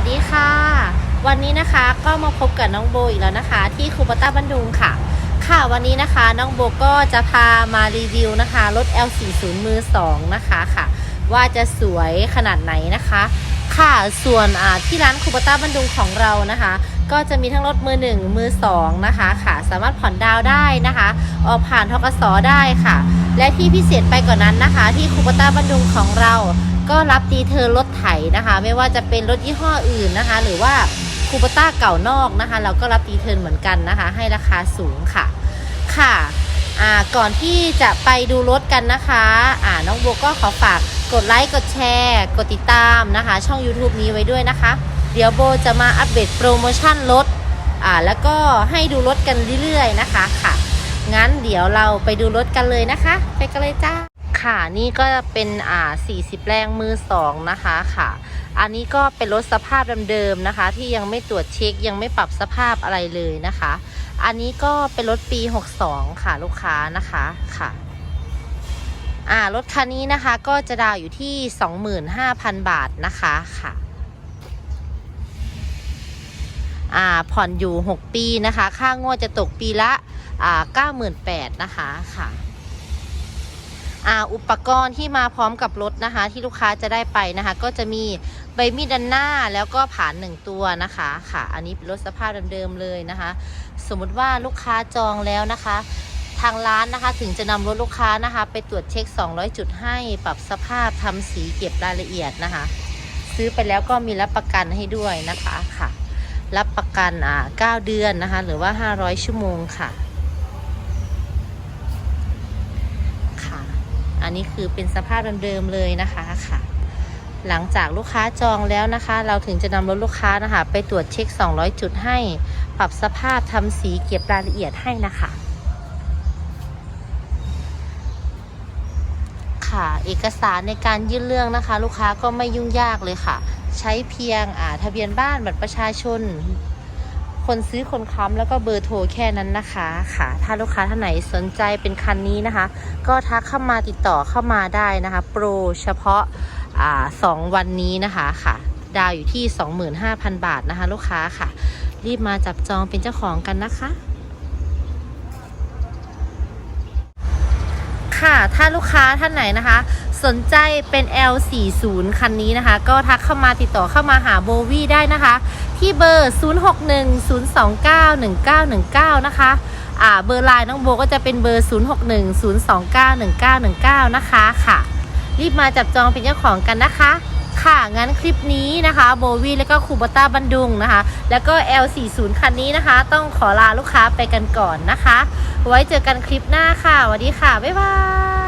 วัสดีค่ะ วันนี้นะคะก็มาพบกับน้องโบอีกแล้วนะคะ ที่คูปต้าบันดุงค่ะ ค่ะวันนี้นะคะน้องโบก็จะพามารีวิวนะคะรถ L40 มือ2นะคะค่ะ ว่าจะสวยขนาดไหนนะคะ ค่ะส่วนที่ร้านคูปต้าบันดุงของเรานะคะ ก็จะมีทั้งรถมือ 1 มือ2นะคะค่ะ สามารถผ่อนดาวได้นะคะออกผ่านทกสได้ค่ะ และที่พิเศษไปกว่านนั้นนะคะ ที่คูปต้าบันดุงของเรา ก็รับดีเทลรถไถนะคะ ไม่ว่าจะเป็นรถยี่ห้ออื่นนะคะ หรือว่าคูปต้าเก่านอกนะคะ เราก็รับดีเทลเหมือนกันนะคะ ให้ราคาสูงค่ะค่ะก่อนที่จะไปดูรถกันนะคะอ่าน้องโบก็ขอฝากกดไลค์ กดแชร์ กดติดตามนะคะ ช่อง YouTube นี้ไว้ด้วยนะคะ เดี๋ยวโบจะมาอัปเดตโปรโมชั่นรถอ่าแล้วก็ให้ดูรถกันเรื่อยๆนะคะค่ะ งั้นเดี๋ยวเราไปดูรถกันเลยนะคะ ไปกันเลยจ้า ค่ะ นี่ก็เป็นอ่า40 แรงมือสองนะคะค่ะ อันนี้ก็เป็นรถสภาพเดิมๆนะคะ ที่ยังไม่ตรวจเช็คยังไม่ปรับสภาพอะไรเลยนะคะ อันนี้ก็เป็นรถปี 62 ค่ะลูกค้านะคะค่ะอ่ารถคันนี้นะคะก็จะดาวอยู่ที่ 25,000 บาทนะคะค่ะอ่าผ่อนอยู่ 6 ปีนะคะ ค่างวดจะตกปีละอ่า98,000นะคะค่ะ อุปกรณ์ที่มาพร้อมกับรถนะคะ ที่ลูกค้าจะได้ไปนะคะ ก็จะมีใบมีดด้านหน้าแล้วก็ผานหนึ่งตัวนะคะค่ะ อันนี้เป็นรถสภาพเดิมๆเลยนะคะ สมมุติว่าลูกค้าจองแล้วนะคะ ทางร้านนะคะถึงจะนำรถลูกค้านะคะ ไปตรวจเช็ค 200 จุดให้ปรับสภาพทำสีเก็บรายละเอียดนะคะ ซื้อไปแล้วก็มีรับประกันให้ด้วยนะคะค่ะ รับประกันอ่า9เดือนนะคะ หรือว่า 500 ชั่วโมงค่ะ อันนี้คือเป็นสภาพเดิมๆเลยนะคะค่ะ หลังจากลูกค้าจองแล้วนะคะ เราถึงจะนำรถลูกค้านะคะ ไปตรวจเช็ค 200 จุดให้ ปรับสภาพทำสีเก็บรายละเอียดให้นะคะค่ะเอกสารในการยื่นเรื่องนะคะ ลูกค้าก็ไม่ยุ่งยากเลยค่ะ ใช้เพียงอ่าทะเบียนบ้านบัตรประชาชน คนซื้อคนค้ำแล้วก็เบอร์โทรแค่นั้นนะคะค่ะ ถ้าลูกค้าท่านไหนสนใจเป็นคันนี้นะคะ ก็ทักเข้ามาติดต่อเข้ามาได้นะคะ โปรเฉพาะสองวันนี้นะคะค่ะ ดาวอยู่ที่ 25,000 บาทนะคะ ลูกค้าค่ะ รีบมาจับจองเป็นเจ้าของกันนะคะ ค่ะ ถ้าลูกค้าท่านไหนนะคะ สนใจเป็น L40 คันนี้นะคะ ก็ทักเข้ามาติดต่อเข้ามาหาโบวี่ได้นะคะ ที่เบอร์ 0610291919 นะคะอ่าเบอร์ไลน์น้องโบก็จะเป็นเบอร์ 0610291919 นะคะค่ะ รีบมาจับจองเป็นเจ้าของกันนะคะ ค่ะ งั้นคลิปนี้นะคะโบวี่แล้วก็คูบต้าบันดุงนะคะ แล้วก็ L40 คันนี้นะคะ ต้องขอลาลูกค้าไปกันก่อนนะคะ ไว้เจอกันคลิปหน้าค่ะสวัสดีค่ะ บ๊ายบาย